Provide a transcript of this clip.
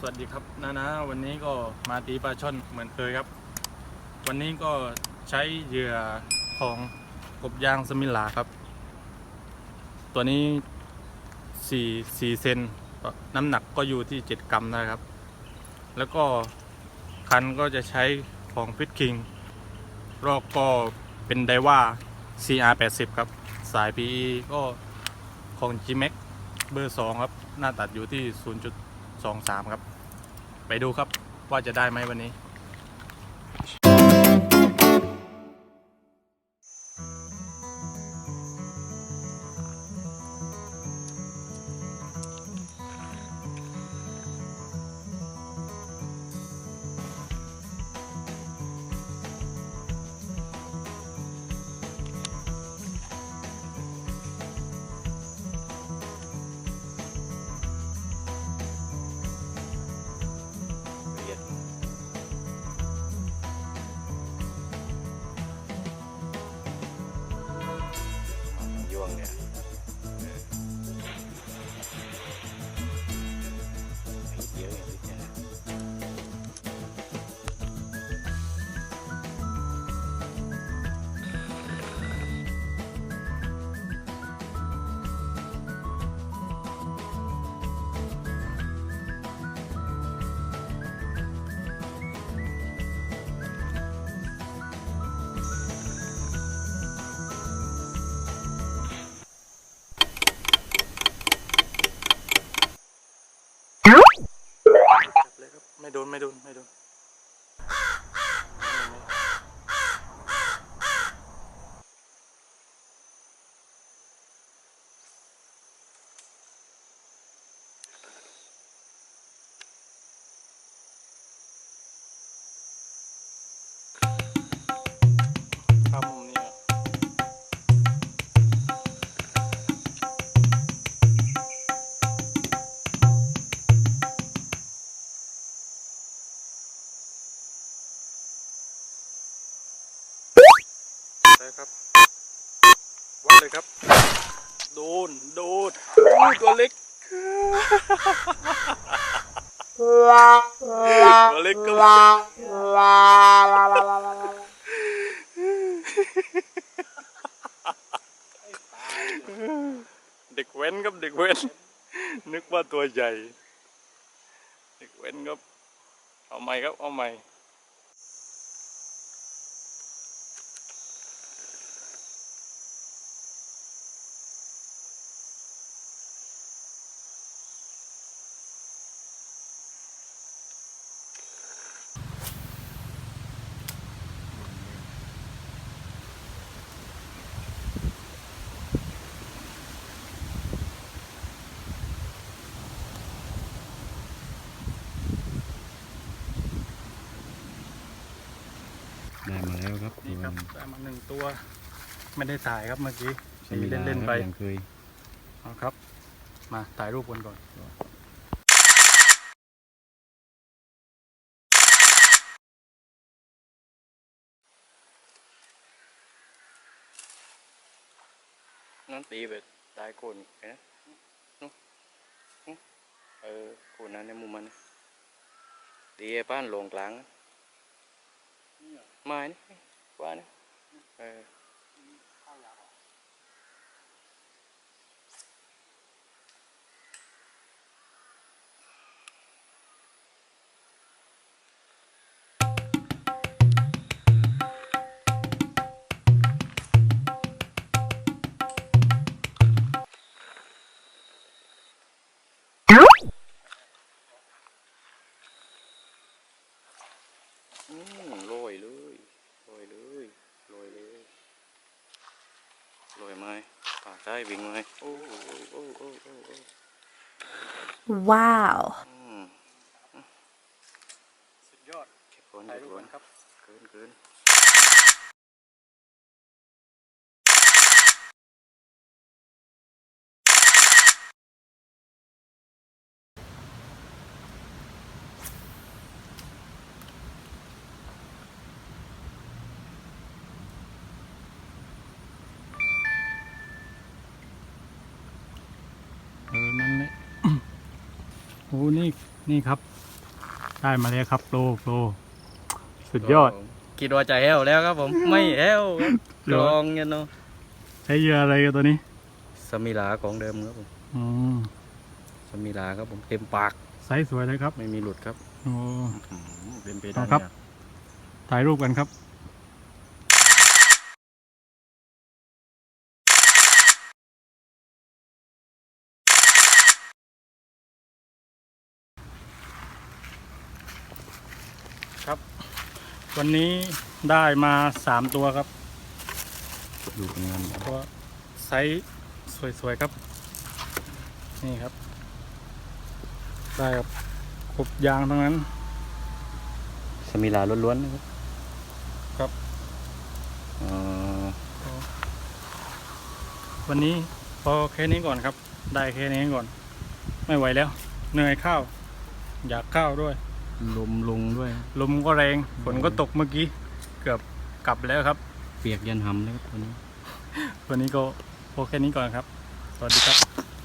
สวัสดีครับนานาวันนี้ก็มาตีปลาช่อนเหมือนเคยครับ วันนี้ก็ใช้เหยื่อของกบยางสมิลาครับ ตัวนี้4 4เซนน้ำหนักก็อยู่ที่7กรัมนะครับ แล้วก็คันก็จะใช้ของฟิตคิงรอกก็เป็นไดว่า CR80 ครับ สาย PE ก็ของ G-Max เบอร์ 2 ครับ หน้าตัดอยู่ที่ องสามครับ ไปดูครับว่าจะได้ไหมวันนี้ ย ไม่โดนไม่โดนไม่โดน ได้ครับวัดเลยครับ โดน โดนตัวเล็กตัวเล็กก็เด็กเว้นครับเด็กเว้น นึกว่าตัวใหญ่ เด็กเว้นครับ เอาใหม่ครับ เอาใหม่ ได้มาแล้วครับนี่ครับได้มาหนึ่งตัว ไม่ได้ถ่ายครับเมื่อกี้ใช้มีเวลาเล่นๆไปยังเคยเอาครับ มาถ่ายรูปกันก่อนนั่นตีแบบตายโคนเห็นไหมนู้นนู้นเออโคนนั้นในมุมมันนะตีไอ้ป้านลงกลางนะไม้นี่ว่านี่เอออืมโรยเลยโรยเลยโรยเลยโรยไหม ป่าใต้วิ่งไหมโอ้โอ้โอ้โอ้โอ้โอ้ Wow. อืมสุดยอดเก็บคนถ่ายเก็บรูปคกันนครับ เกินเกิน ออนั่นแหละโอ้นี่นี่ครับ ได้มาแล้วครับโปรโปรสุดยอด คิดว่าจะแห้วแล้วครับผม ไม่แห้วครับเหรกอรองเนี่ยเนาะใช้เหยื่ออะไรกันตัวนี้สมิลาของเดิมครับผมอืมสมิลาครับผมเต็มปากไซส์สวยเลยครับ ไม่มีหลุดครับโอ้เป็นไปเอาได้ครับเนี่ยถ่ายรูปกันครับครับ วันนี้ได้มาสามตัวครับดูผลงานตัวไซส์สวยๆครับ นี่ครับ ได้ครับกบยางทั้งนั้น สมิลาล้วนๆนะครับครับเอ่อวันนี้พอแค่นี้ก่อนครับ ได้แค่นี้ก่อน ไม่ไหวแล้ว เหนื่อยข้าว อยากข้าวด้วย ลมลงด้วย ลมก็แรงฝนก็ตกเมื่อกี้ เกือบกลับแล้วครับ เปียกยันหำเลยครับตัวนี้ วันนี้ก็พอแค่นี้ก่อนครับ สวัสดีครับ